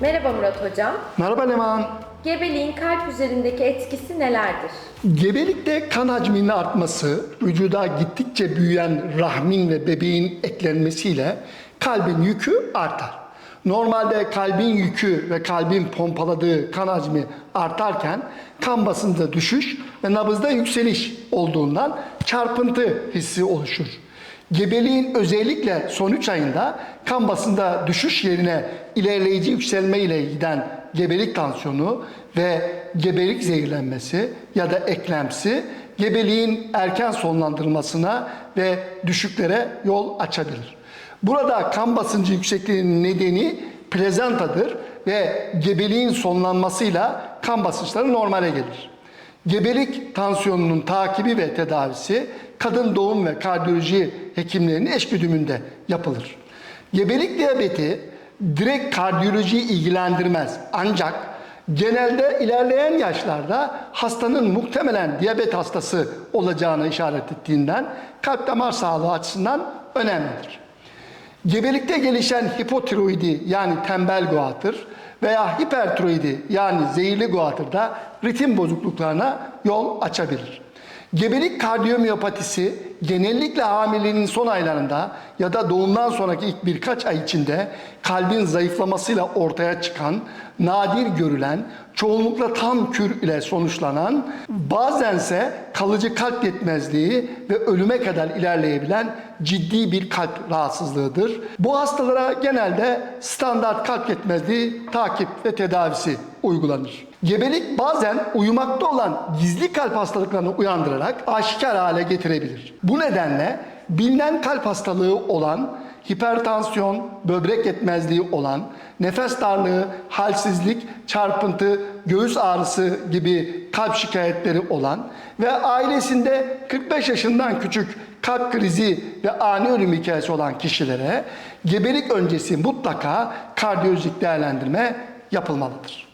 Merhaba Murat Hocam. Merhaba Leman. Gebeliğin kalp üzerindeki etkisi nelerdir? Gebelikte kan hacminin artması, vücuda gittikçe büyüyen rahmin ve bebeğin eklenmesiyle kalbin yükü artar. Normalde kalbin yükü ve kalbin pompaladığı kan hacmi artarken kan basında düşüş ve nabızda yükseliş olduğundan çarpıntı hissi oluşur. Gebeliğin özellikle son 3 ayında kan basında düşüş yerine ilerleyici yükselme ile giden gebelik tansiyonu ve gebelik zehirlenmesi ya da eklemsi gebeliğin erken sonlandırılmasına ve düşüklere yol açabilir. Burada kan basıncı yüksekliğinin nedeni plezantadır ve gebeliğin sonlanmasıyla kan basınçları normale gelir. Gebelik tansiyonunun takibi ve tedavisi kadın doğum ve kardiyoloji hekimlerinin eşgüdümünde yapılır. Gebelik diyabeti direkt kardiyolojiyi ilgilendirmez. Ancak genelde ilerleyen yaşlarda hastanın muhtemelen diyabet hastası olacağını işaret ettiğinden kalp damar sağlığı açısından önemlidir. Gebelikte gelişen hipotiroidi yani tembel guatr veya hipertiroidi yani zehirli guatr da ritim bozukluklarına yol açabilir. Gebelik kardiyomiyopatisi genellikle hamileliğin son aylarında ya da doğumdan sonraki ilk birkaç ay içinde kalbin zayıflamasıyla ortaya çıkan, nadir görülen, çoğunlukla tam kür ile sonuçlanan, bazense kalıcı kalp yetmezliği ve ölüme kadar ilerleyebilen ciddi bir kalp rahatsızlığıdır. Bu hastalara genelde standart kalp yetmezliği takip ve tedavisi uygulanır. Gebelik bazen uyumakta olan gizli kalp hastalıklarını uyandırarak aşikar hale getirebilir. Bu nedenle bilinen kalp hastalığı olan hipertansiyon, böbrek yetmezliği olan, nefes darlığı, halsizlik, çarpıntı, göğüs ağrısı gibi kalp şikayetleri olan ve ailesinde 45 yaşından küçük kalp krizi ve ani ölüm hikayesi olan kişilere gebelik öncesi mutlaka kardiyolojik değerlendirme yapılmalıdır.